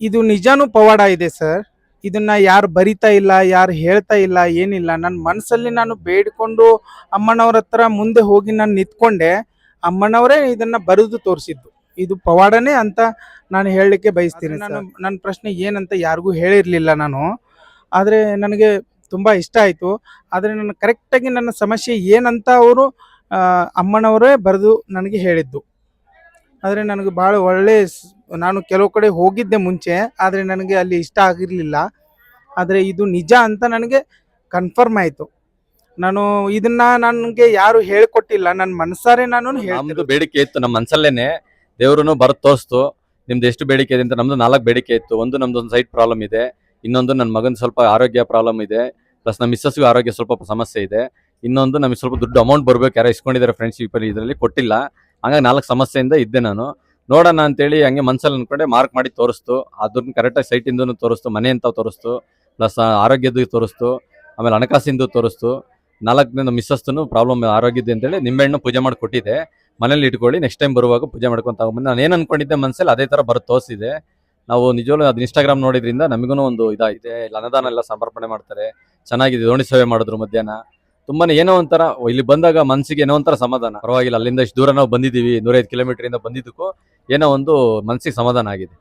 ಇದು ನಿಜಾನು ಪವಾಡ ಇದೆ ಸರ್. ಇದನ್ನ ಯಾರು ಬರಿತಾ ಇಲ್ಲ ಯಾರು ಹೇಳ್ತಾ ಇಲ್ಲ ಏನಿಲ್ಲ. ನನ್ನ ಮನಸ್ಸಲ್ಲಿ ನಾನು ಬೇಡಿಕೊಂಡು ಅಮ್ಮನವ್ರ ಹತ್ರ ಮುಂದೆ ಹೋಗಿ ನಾನು ನಿಂತ್ಕೊಂಡೆ ಅಮ್ಮನವರೇ ಇದನ್ನ ಬರೆದು ತೋರಿಸಿದ್ದು. ಇದು ಪವಾಡನೇ ಅಂತ ನಾನು ಹೇಳಲಿಕ್ಕೆ ಬಯಸ್ತೀನಿ ನಾನು ನನ್ನ ಪ್ರಶ್ನೆ ಏನಂತ ಯಾರಿಗೂ ಹೇಳಿರಲಿಲ್ಲ ನಾನು. ಆದರೆ ನನಗೆ ತುಂಬ ಇಷ್ಟ ಆಯಿತು. ಆದರೆ ನನ್ನ ಕರೆಕ್ಟಾಗಿ ನನ್ನ ಸಮಸ್ಯೆ ಏನಂತ ಅವರು ಅಮ್ಮನವರೇ ಬರೆದು ನನಗೆ ಹೇಳಿದ್ದು. ಆದರೆ ನನಗೆ ಭಾಳ ಒಳ್ಳೆಯ ನಾನು ಕೆಲವು ಕಡೆ ಹೋಗಿದ್ದೆ ಮುಂಚೆ ಆದರೆ ನನಗೆ ಅಲ್ಲಿ ಇಷ್ಟ ಆಗಿರಲಿಲ್ಲ. ಆದರೆ ಇದು ನಿಜ ಅಂತ ನನಗೆ ಕನ್ಫರ್ಮ್ ಆಯಿತು. ನಾನು ಇದನ್ನ ನನಗೆ ಯಾರು ಹೇಳ್ಕೊಟ್ಟಿಲ್ಲ ನನ್ನ ಮನಸಾರೆ ನಾನು ನಮ್ದು ಬೇಡಿಕೆ ಇತ್ತು ನಮ್ಮ ಮನ್ಸಲ್ಲೇನೆ ದೇವ್ರು ಬರತ್ ತೋರಿಸ್ತು ನಿಮ್ದು ಎಷ್ಟು ಬೇಡಿಕೆ ಇದೆ ಅಂತ ನಮ್ದು ನಾಲ್ಕು ಬೇಡಿಕೆ ಇತ್ತು. ಒಂದು ನಮ್ದು ಒಂದು ಸೈಟ್ ಪ್ರಾಬ್ಲಮ್ ಇದೆ ಇನ್ನೊಂದು ನನ್ನ ಮಗನ ಸ್ವಲ್ಪ ಆರೋಗ್ಯ ಪ್ರಾಬ್ಲಮ್ ಇದೆ ಪ್ಲಸ್ ನಮ್ಮ ಮಿಸ್ಸಸ್ಗೂ ಆರೋಗ್ಯ ಸ್ವಲ್ಪ ಸಮಸ್ಯೆ ಇದೆ. ಇನ್ನೊಂದು ನಮಗೆ ಸ್ವಲ್ಪ ದುಡ್ಡು ಅಮೌಂಟ್ ಬರ್ಬೇಕು ಯಾರೋ ಇಸ್ಕೊಂಡಿದ್ದಾರೆ ಫ್ರೆಂಡ್ಸ್ ಇದರಲ್ಲಿ ಕೊಟ್ಟಿಲ್ಲ. ಹಂಗಾಗಿ ನಾಲ್ಕು ಸಮಸ್ಯೆಯಿಂದ ಇದ್ದೆ ನಾನು. ನೋಡೋಣ ಅಂತೇಳಿ ಹಂಗೆ ಮನ್ಸಲ್ಲಿ ಅನ್ಕೊಂಡೆ ಮಾರ್ಕ್ ಮಾಡಿ ತೋರಿಸ್ತು. ಅದನ್ನ ಕರೆಕ್ಟಾಗಿ ಸೈಟ್ ಇಂದೂ ತೋರಿಸ್ತು, ಮನೆ ಅಂತ ತೋರಿಸ್ತು ಪ್ಲಸ್ ಆರೋಗ್ಯದ ತೋರಿಸ್ತು, ಆಮೇಲೆ ಹಣಕಾಸಿಂದು ತೋರಿಸ್ತು. ನಾಲ್ಕನೇ ಮಿಸ್ಸಸ್ತು ಪ್ರಾಬ್ಲಮ್ ಆರೋಗ್ಯದ ಅಂತೇಳಿ ನಿಂಬೆಹಣ್ಣು ಪೂಜೆ ಮಾಡಿ ಕೊಟ್ಟಿದ್ದೆ ಮನೇಲಿ ಇಟ್ಕೊಳ್ಳಿ ನೆಕ್ಸ್ಟ್ ಟೈಮ್ ಬರುವಾಗ ಪೂಜೆ ಮಾಡ್ಕೊಂತ ತಗೊಂಬಂದು ನಾನು ಏನು ಅನ್ಕೊಂಡಿದ್ದೆ ಮನಸ್ಸಲ್ಲಿ ಅದೇ ತರ ಬರೋ ತೋರಿಸಿದೆ. ನಾವು ನಿಜವಾಗ್ಲೂ ಅದು ಇನ್ಸ್ಟಾಗ್ರಾಮ್ ನೋಡಿದ್ರಿಂದ ನಮಗೂ ಒಂದು ಇದಾಗಿದೆ ಇಲ್ಲಿ ಅನ್ನದಾನ ಎಲ್ಲ ಸಮರ್ಪಣೆ ಮಾಡ್ತಾರೆ. ಚೆನ್ನಾಗಿದೆ, ದೋಣಿ ಸೇವೆ ಮಾಡಿದ್ರು ಮಧ್ಯಾಹ್ನ. ತುಂಬಾನೇ ಏನೋ ಒಂಥರ ಇಲ್ಲಿ ಬಂದಾಗ ಮನಸ್ಸಿಗೆ ಏನೋ ಒಂಥರ ಸಮಾಧಾನ. ಪರವಾಗಿಲ್ಲ, ಅಲ್ಲಿಂದ ಇಷ್ಟು ದೂರ ನಾವು ಬಂದಿದ್ದೀವಿ, ನೂರೈದು ಕಿಲೋಮೀಟರ್ ಇಂದ ಬಂದಿದ್ದಕ್ಕೂ ಏನೋ ಒಂದು ಮನಸ್ಸಿಗೆ ಸಮಾಧಾನ ಆಗಿದೆ.